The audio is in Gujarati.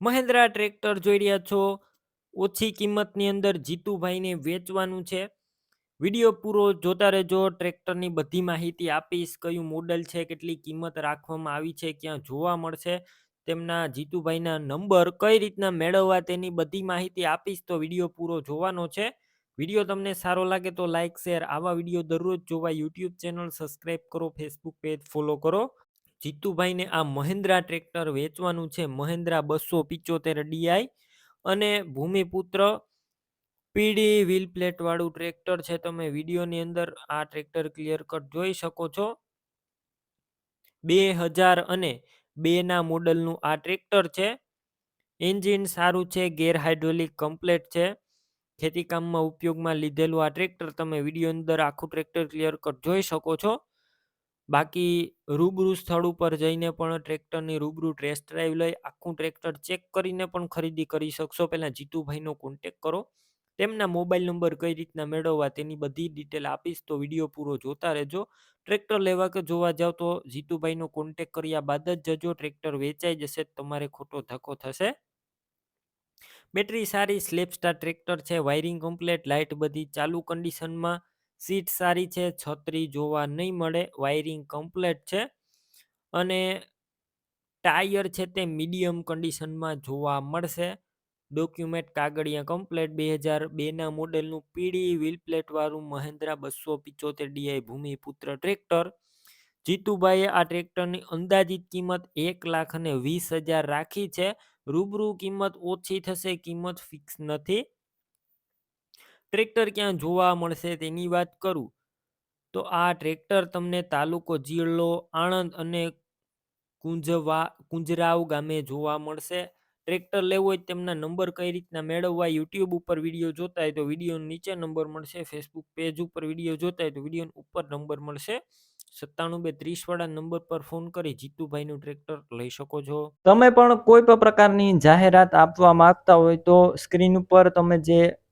મહેન્દ્રા ટ્રેક્ટર જોઈ રહ્યા છો. ઓછી કિંમતની અંદર જીતુભાઈને વેચવાનું છે. વીડિયો પૂરો જોતા રહેજો. ટ્રેક્ટરની બધી માહિતી આપીશ. કયું મોડલ છે, કેટલી કિંમત રાખવામાં આવી છે, ક્યાં જોવા મળશે, તેમના જીતુભાઈના નંબર કઈ રીતના મેળવવા તેની બધી માહિતી આપીશ તો વીડિયો પૂરો જોવાનો છે. વીડિયો તમને સારો લાગે તો લાઇક શેર આવા વીડિયો દરરોજ જોવા યુટ્યુબ ચેનલ સબસ્ક્રાઈબ કરો, ફેસબુક પેજ ફોલો કરો. જીતુભાઈને આ મહેન્દ્રા ટ્રેક્ટર વેચવાનું છે. મહેન્દ્રા બસો પિચોતેર ડીઆઈ અને ભૂમિપુત્ર પીડી વ્હીલ પ્લેટ વાળું ટ્રેક્ટર છે. તમે વિડીયોની અંદર આ ટ્રેક્ટર ક્લિયર કટ જોઈ શકો છો. બે હજાર અને બેના મોડલનું આ ટ્રેક્ટર છે. એન્જિન સારું છે, ગેર હાઇડ્રોલિક કમ્પ્લેટ છે. ખેતીકામમાં ઉપયોગમાં લીધેલું આ ટ્રેક્ટર તમે વીડિયો અંદર આખું ટ્રેક્ટર ક્લિયર કટ જોઈ શકો છો. બાકી રૂબરૂ સ્થળ ઉપર જઈને પણ ટ્રેક્ટરની રૂબરૂ ટેસ્ટ ડ્રાઈવ લઈ આખું ટ્રેક્ટર ચેક કરીને પણ ખરીદી કરી શકશો. પહેલાં જીતુભાઈનો કોન્ટેક કરો. તેમના મોબાઈલ નંબર કઈ રીતના મેળવવા તેની બધી ડિટેલ આપીશ તો વીડિયો પૂરો જોતા રહેજો. ટ્રેક્ટર લેવા કે જોવા જાવ તો જીતુભાઈનો કોન્ટેક કર્યા બાદ જ જજો. ટ્રેક્ટર વેચાઈ જશે તમારે ખોટો ધક્કો થશે. બેટરી સારી સ્લેપ સ્ટાર ટ્રેક્ટર છે. વાયરિંગ કમ્પ્લેટ લાઇટ બધી ચાલુ કન્ડિશનમાં સીટ સારી છે, છત્રી જોવા નહીં મળે, વાયરિંગ કમ્પ્લેટ છે. અને ટાયર છે તે મીડિયમ કન્ડિશનમાં જોવા મળશે. ડોક્યુમેન્ટ કાગળિયા કમ્પ્લેટ, બે હજાર બેના મોડેલનું પીડી, વ્હીલ પ્લેટવાળું મહેન્દ્રા બસો પિચોતેર ડીઆઈ ભૂમિપુત્ર ટ્રેક્ટર. જીતુભાઈએ આ ટ્રેક્ટરની અંદાજિત કિંમત એક લાખ અને વીસ હજાર રાખી છે. રૂબરૂ કિંમત ઓછી થશે, કિંમત ફિક્સ નથી. ટ્રેક્ટર ક્યાં જોવા મળશે તેની વાત કરું? તો આ ટ્રેક્ટર તમને તાલુકો જિલ્લો આણંદ અને કુંજવા, કુંજરાવ ગામે જોવા મળશે. ટ્રેક્ટર લેવું હોય તેમના નંબર કઈ રીતના મેળવવા યુટ્યુબ ઉપર વીડિયો જોતા હોય તો વીડિયો નીચે નંબર મળશે. ફેસબુક પેજ ઉપર વીડિયો જોતા હોય તો વીડિયો ઉપર નંબર મળશે. સત્તાણું બે ત્રીસ વાળા નંબર પર ફોન કરી જીતુભાઈનું ટ્રેક્ટર લઈ શકો છો. તમે પણ કોઈ પણ પ્રકારની જાહેરાત આપવા માંગતા હોય તો સ્ક્રીન ઉપર તમે જે